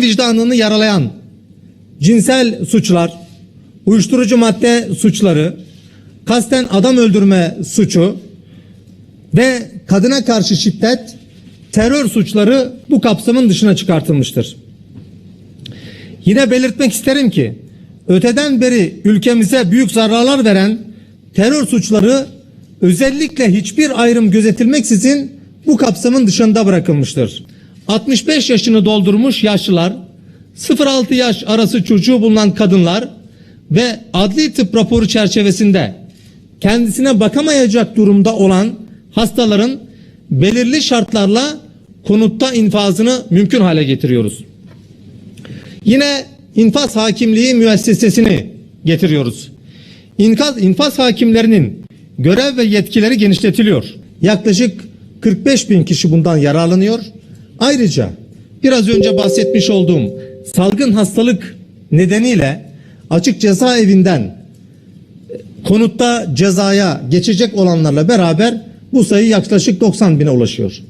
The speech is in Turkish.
vicdanını yaralayan cinsel suçlar, uyuşturucu madde suçları, kasten adam öldürme suçu ve kadına karşı şiddet, terör suçları bu kapsamın dışına çıkartılmıştır. Yine belirtmek isterim ki öteden beri ülkemize büyük zararlar veren terör suçları özellikle hiçbir ayrım gözetilmeksizin bu kapsamın dışında bırakılmıştır. 65 yaşını doldurmuş yaşlılar, 0-6 yaş arası çocuğu bulunan kadınlar ve adli tıp raporu çerçevesinde kendisine bakamayacak durumda olan hastaların belirli şartlarla konutta infazını mümkün hale getiriyoruz. Yine infaz hakimliği müessesesini getiriyoruz. İnkaz, infaz hakimlerinin görev ve yetkileri genişletiliyor. Yaklaşık 45 bin kişi bundan yararlanıyor. Ayrıca biraz önce bahsetmiş olduğum salgın hastalık nedeniyle açık cezaevinden konutta cezaya geçecek olanlarla beraber bu sayı yaklaşık 90 bine ulaşıyor.